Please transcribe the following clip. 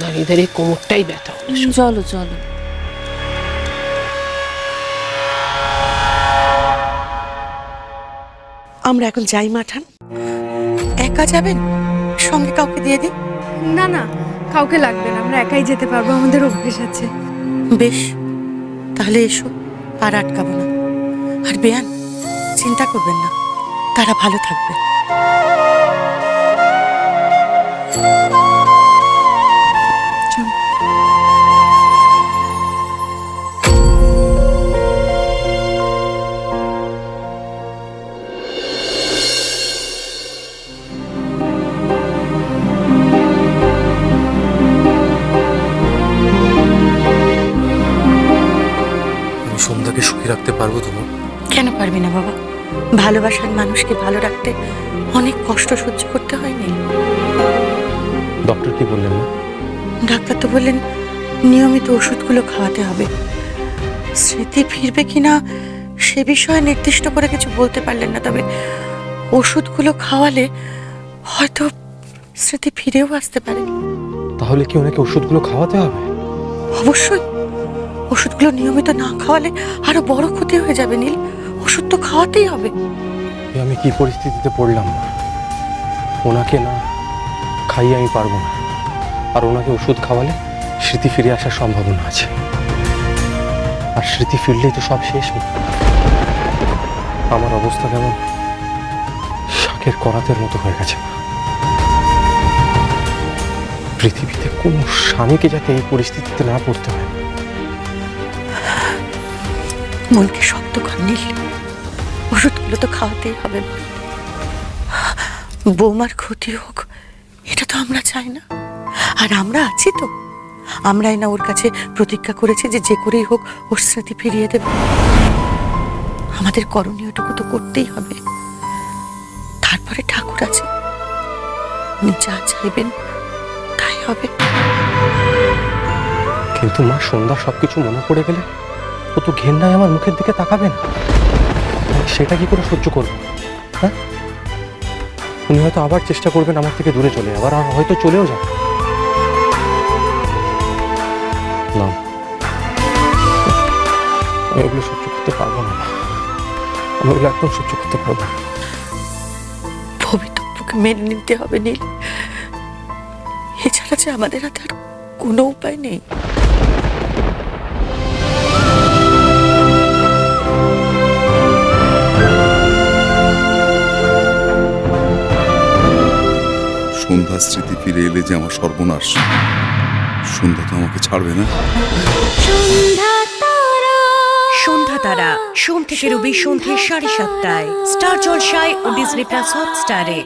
দাঁড়িয়ে দাঁড়িয়ে কোমরটাই ব্যথা হলো চলো চলো। আমরা এখন যাই মাঠান। একা যাবেন? সঙ্গে কাউকে দিয়ে দিই না না কাউকে লাগবে না। আমরা একাই যেতে পারব আমাদের অভ্যেস আছে। বেশ তাহলে এসো আর আটকাবো না। আর বেয়ান চিন্তা করবেন না তারা ভালো থাকবে। সুখী রাখতে পারব তোমার কেন পারবি না বাবা? ভালোবাসার মানুষকে ভালো রাখতে অনেক কষ্ট সহ্য করতে হয়নি। ডক্টর কি বললেন না ডাক্তার তো বললেন নিয়মিত ওষুধগুলো খাওয়াতে হবে। স্মৃতি ফিরবে কিনা সে বিষয়ে নির্দিষ্ট করে কিছু বলতে পারলেন না তবে ওষুধগুলো খাওয়ালে হয়তো স্মৃতি ফিরেও আসতে পারে। তাহলে কি ওনাকে ওষুধগুলো খাওয়াতে হবে? অবশ্যই। ওষুধগুলো নিয়মিত না খাওয়ালে আরও বড় ক্ষতি হয়ে যাবে, নীল। ওষুধ তো খাওয়াতেই হবে। আমি কি পরিস্থিতিতে পড়লাম? ওনাকে না খাইয়ে আমি পারব না। আর ওনাকে ওষুধ খাওয়ালে স্মৃতি ফিরে আসার সম্ভাবনা আছে। আর স্মৃতি ফিরলেই তো সব শেষ। আমার অবস্থা কেমন? শাকের করাতের মতো হয়ে গেছে। কোনো স্বামীকে যাতে এই পরিস্থিতিতে না পড়তে হয়। মনকে শক্ত কর নীল। ওষুধগুলো তো খাওয়াতেই হবে। বৌমার ক্ষতি হোক, এটা তো আমরা চাই না। আর আমরা আছি তো। আমরাই না ওর কাছে প্রতিজ্ঞা করেছি যে যে করেই হোক ওর স্মৃতি ফিরিয়ে দেব। আমাদের করণীয়টুকু তো করতেই হবে। তারপরে ঠাকুর আছে। উনি যা চাইবেন হবে। কিন্তু মা সন্ধ্যা সবকিছু মনে পড়ে গেলে ও তো ঘেন্নায় আমার মুখের দিকে তাকাবে না। সেটা কি করে সহ্য করব? হ্যাঁ? উনি হয়তো আবার চেষ্টা করবেন আমার থেকে দূরে চলে আবার আর হয়তো চলেও যাবে। না। আমি ওগুলো সহ্য করতে পারব না আমি ওগুলো একদম সহ্য করতে পারব না। ভবিতব্যকে মেনে নিতে হবে নীল। যে আমাদের হাতে আর কোনো উপায় নেই। সন্ধ্যা স্মৃতি ফিরে এলে যে আমার সর্বনাশ। সন্ধ্যা তো আমাকে ছাড়বে না। সন্ধ্যা তারা। সোম থেকে রবি সন্ধ্যে সাড়ে সাতটায়। স্টার জলসায় ও ডিজনি প্লাস হটস্টারে।